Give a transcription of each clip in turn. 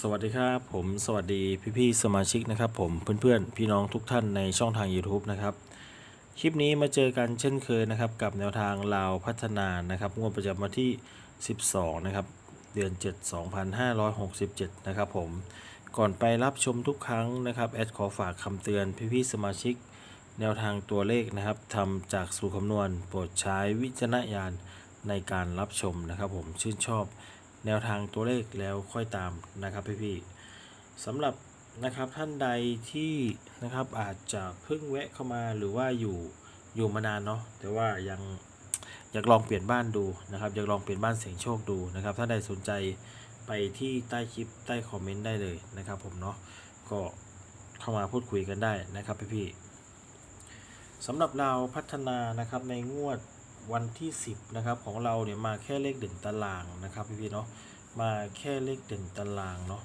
สวัสดีครับผมสวัสดีพี่ๆสมาชิกนะครับผมเพื่อนๆ พี่น้องทุกท่านในช่องทาง YouTube นะครับคลิปนี้มาเจอกันเช่นเคยนะครับกับแนวทางลาวพัฒนานะครับงวดประจำวันที่ 12 นะครับ เดือน 7 2567 นะครับผมก่อนไปรับชมทุกครั้งนะครับแอดขอฝากคำเตือนพี่ๆสมาชิก แนวทางตัวเลขนะครับทำจากสูตรคำนวณโปรดใช้วิจารณญาณในการรับชมนะครับผมชื่นชอบ แนวทางตัวเลขแล้วค่อยตามนะครับพี่ๆสำหรับนะครับท่านใดที่นะครับอาจจะเพิ่งแวะเข้ามาหรือว่าอยู่อยู่มานานเนาะแต่ว่ายังอยากลองเปลี่ยนบ้านดูนะครับอยากลองเปลี่ยนบ้านเสียงโชคดูนะครับถ้าใดสนใจไปที่ใต้คลิปใต้คอมเมนต์ได้เลยนะครับผมเนาะก็เข้ามาพูดคุยกันได้นะครับพี่ๆสำหรับเราพัฒนานะครับในงวด วันที่ 10นะครับของเราเนี่ยมาแค่เลขเด่นตารางนะครับพี่ๆเนาะมาแค่เลขเด่นตารางเนาะ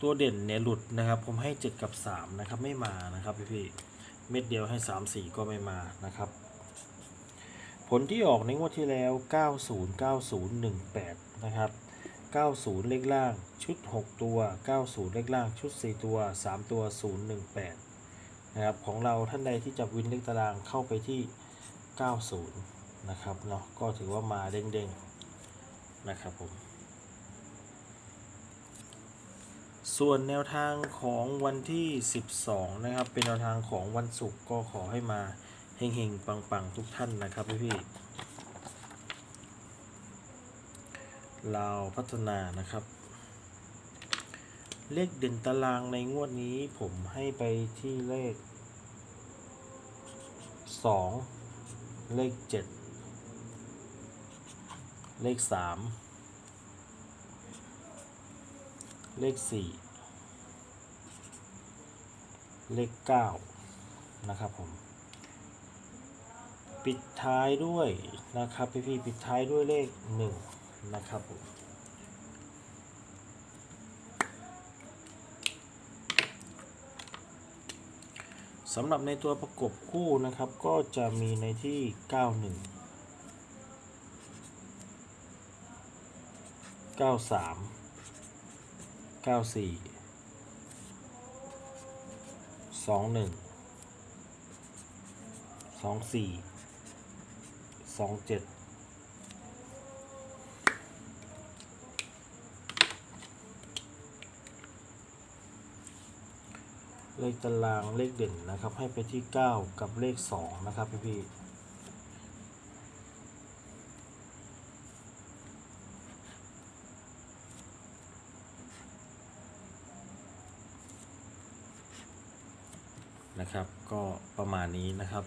ตัวเด่นเนี่ยหลุดนะครับ ผมให้ 7 กับ 3 นะครับ ไม่มานะครับพี่ๆเม็ดเดียวให้ 3 4 ก็ไม่มานะครับ ผลที่ออกในงวดที่แล้ว 909018 นะครับ 90 เลขล่างชุด 6 ตัว 90 เลขล่างชุด 4 ตัว 3 ตัว 018 นะครับของเราท่านใดที่จับวินเลขตารางเข้าไปที่ 90 นะครับเนาะก็ถือว่ามาเด้งๆ นะครับผม ส่วนแนวทางของวันที่ 12 นะครับ เป็นแนวทางของวันศุกร์ก็ขอให้มาเฮงๆ ปังๆ ทุกท่านนะครับพี่ๆลาพัฒนานะครับ เลขเด่นตารางในงวดนี้ผมให้ไปที่เลข 2 เลข7เลข3เลข4เลข9นะครับผม ปิดท้ายด้วยนะครับพี่พี่ๆปิดท้ายด้วยเลข1นะครับผม สำหรับในตัวประกบคู่นะครับ ก็จะมีในที่ 91 93 94 21 24 27 เลขตารางเลขเด่นนะครับ ให้ไปที่ 9 กับเลข 2 นะครับพี่พี่นะครับก็ประมาณนี้นะครับ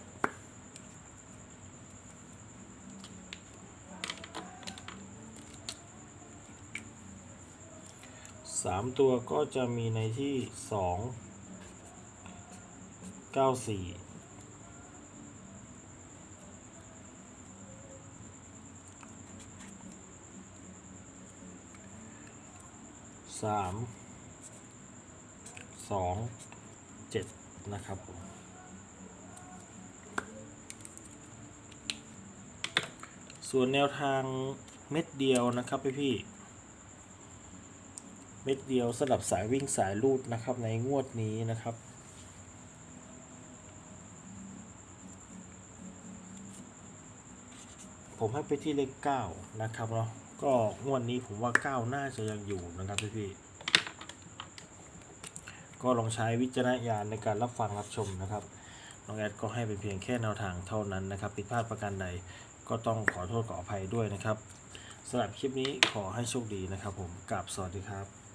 สามตัวก็จะมีในที่สอง เก้าสี่สามสองเจ็ดนะครับผมส่วนแนวทางเม็ดเดียวนะครับพี่พี่เม็ดเดียวสำหรับสายวิ่งสายลูดนะครับในงวดนี้นะครับ ผมให้ไปที่เลขเก้านะครับเนาะก็งวดนี้ผมว่าเก้าน่าจะยังอยู่นะครับพี่พี่ๆก็ลองใช้วิจารณญาณในการรับฟังรับชมนะครับน้องแอดก็ให้เป็นเพียงแค่แนวทางเท่านั้นนะครับผิดพลาดประการใดก็ต้องขอโทษขออภัยด้วยนะครับสำหรับคลิปนี้ขอให้โชคดีนะครับผมกราบสวัสดีครับ